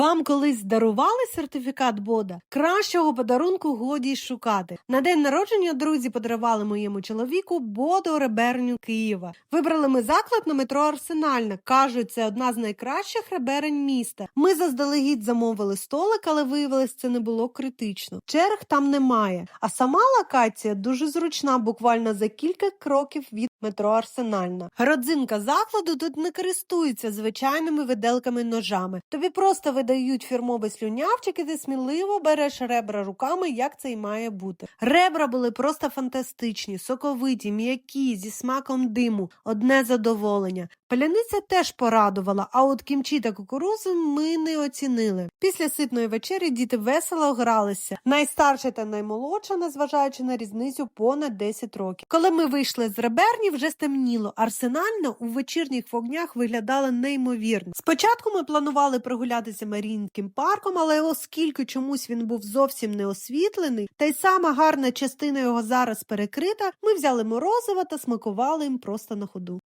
Вам колись дарували сертифікат Бода? Кращого подарунку годі шукати. На день народження друзі подарували моєму чоловіку Бодо реберню Києва. Вибрали ми заклад на метро Арсенальна. Кажуть, це одна з найкращих реберень міста. Ми заздалегідь замовили столик, але виявилось, це не було критично. Черг там немає. А сама локація дуже зручна, буквально за кілька кроків від метро Арсенальна. Родзинка закладу тут не користується звичайними виделками ножами. Тобі просто видають фірмовий слюнявчик, і ти сміливо береш ребра руками, як це й має бути. Ребра були просто фантастичні, соковиті, м'які, зі смаком диму, одне задоволення. Паляниця теж порадувала, а от кімчі та кукурузу ми не оцінили. Після ситної вечері діти весело гралися. Найстарша та наймолодша, незважаючи на різницю, понад 10 років. Коли ми вийшли з реберні, вже стемніло. Арсенально у вечірніх вогнях виглядала неймовірно. Спочатку ми планували прогулятися Марінським парком, але оскільки чомусь він був зовсім не освітлений, та й сама гарна частина його зараз перекрита, ми взяли морозиво та смакували їм просто на ходу.